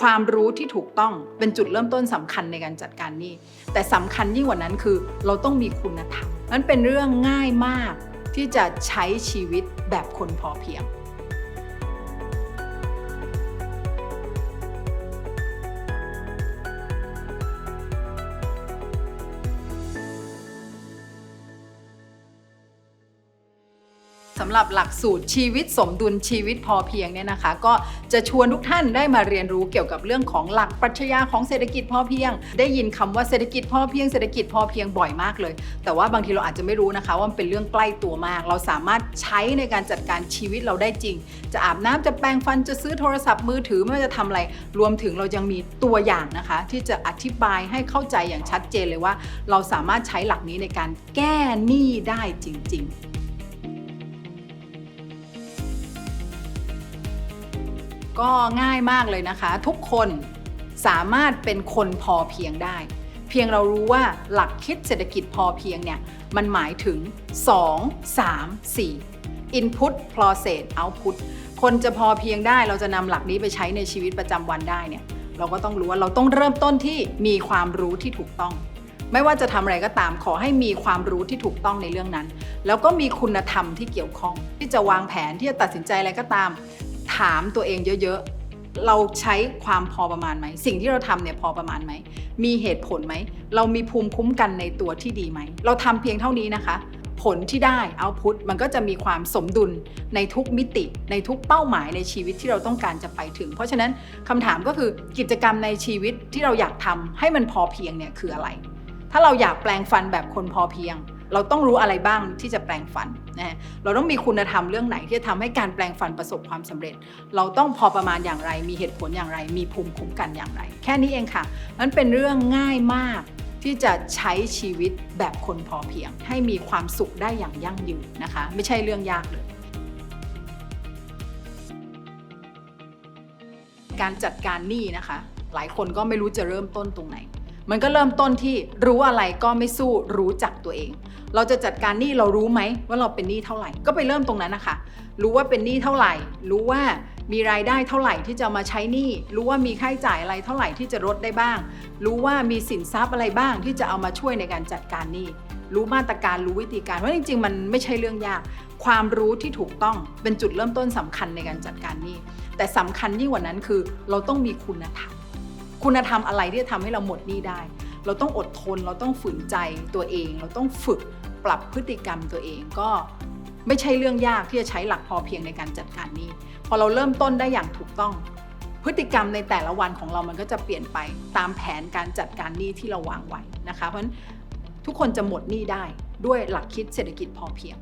ความรู้ที่ถูกต้องเป็นจุดเริ่มต้นสำคัญในการจัดการหนี้ แต่สำคัญยิ่งกว่านั้นคือเราต้องมีคุณธรรมมันเป็นเรื่องง่ายมากที่จะใช้ชีวิตแบบคนพอเพียง สำหรับหลักสูตรชีวิตสมดุลชีวิตพอเพียงเนี่ยนะคะ ก็จะชวนทุกท่านได้มาเรียนรู้เกี่ยวกับเรื่องของหลักปรัชญาของเศรษฐกิจพอเพียง ได้ยินคำว่าเศรษฐกิจพอเพียงเศรษฐกิจพอเพียงบ่อยมากเลย แต่ว่าบางทีเราอาจจะไม่รู้นะคะ ว่ามันเป็นเรื่องใกล้ตัวมาก เราสามารถใช้ในการจัดการชีวิตเราได้จริง จะอาบน้ำจะแปรงฟันจะซื้อโทรศัพท์มือถือไม่ว่าจะทำอะไรรวมถึงเรายังมีตัวอย่างนะคะ ที่จะอธิบายให้เข้าใจอย่างชัดเจนเลยว่า เราสามารถใช้หลักนี้ในการแก้หนี้ได้จริง ๆ ก็ง่ายมากเลยนะคะ ทุกคนสามารถเป็นคนพอเพียงได้ เพียงเรารู้ว่าหลักคิดเศรษฐกิจพอเพียงเนี่ยมันหมายถึง 2 3 4 input process output คนจะพอเพียงได้เราจะนำหลักนี้ไปใช้ในชีวิตประจำวันได้เนี่ยเราก็ต้องรู้ว่าเราต้องเริ่มต้นที่มีความรู้ที่ถูกต้อง ไม่ว่าจะทำอะไรก็ตามขอให้มีความรู้ที่ถูกต้องในเรื่องนั้น แล้วก็มีคุณธรรมที่เกี่ยวข้อง ที่จะวางแผนที่จะตัดสินใจอะไรก็ตาม ถามตัวเองเยอะๆ เราใช้ความพอประมาณไหม สิ่งที่เราทำเนี่ยพอประมาณไหม มีเหตุผลไหม เรามีภูมิคุ้มกันในตัวที่ดีไหม เราทำเพียงเท่านี้นะคะ ผลที่ได้เอาพุทมันก็จะมีความสมดุลในทุกมิติ ในทุกเป้าหมายในชีวิตที่เราต้องการจะไปถึง เพราะฉะนั้นคำถามก็คือกิจกรรมในชีวิตที่เราอยากทำให้มันพอเพียงเนี่ยคืออะไร ถ้าเราอยากแปลงฟันแบบคนพอเพียง เราต้องรู้อะไรบ้างที่จะแปลงฟันนะฮะเราต้องมีคุณธรรมเรื่องไหนที่จะทำให้การแปลงฟันประสบความสำเร็จ เราต้องพอประมาณอย่างไร มีเหตุผลอย่างไร มีภูมิคุ้มกันอย่างไร แค่นี้เองค่ะมันเป็นเรื่องง่ายมากที่จะใช้ชีวิตแบบคนพอเพียง ให้มีความสุขได้อย่างยั่งยืนนะคะ ไม่ใช่เรื่องยากเลยการจัดการหนี้นะคะ หลายคนก็ไม่รู้จะเริ่มต้นตรงไหน มันก็เริ่มต้นที่รู้อะไรก็ไม่สู้รู้จักตัวเอง เราจะจัดการหนี้เรารู้ไหมว่าเราเป็นหนี้เท่าไหร่ ก็ไปเริ่มตรงนั้นนะคะ รู้ว่าเป็นหนี้เท่าไหร่ รู้ว่ามีรายได้เท่าไหร่ที่จะมาใช้หนี้ รู้ว่ามีค่าใช้จ่ายอะไรเท่าไหร่ที่จะลดได้บ้าง รู้ว่ามีสินทรัพย์อะไรบ้างที่จะเอามาช่วยในการจัดการหนี้ รู้มาตรการรู้วิธีการเพราจริง ๆ มันไม่ใช่เรื่องยาก ความรู้ที่ถูกต้องเป็นจุดเริ่มต้นสำคัญในการจัดการหนี้ แต่สำคัญยิ่งกว่านั้นคือ เราต้องมีคุณธรรม คุณธรรมอะไรที่จะทำให้เราหมดหนี้ได้ เราต้องอดทน เราต้องฝืนใจตัวเอง เราต้องฝึกปรับพฤติกรรมตัวเองก็ไม่ใช่เรื่องยากที่จะใช้หลักพอเพียงในการจัดการหนี้ พอเราเริ่มต้นได้อย่างถูกต้อง พฤติกรรมในแต่ละวันของเรามันก็จะเปลี่ยนไปตามแผนการจัดการหนี้ที่เราวางไว้นะคะ เพราะฉะนั้นทุกคนจะหมดหนี้ได้ด้วยหลักคิดเศรษฐกิจพอเพียง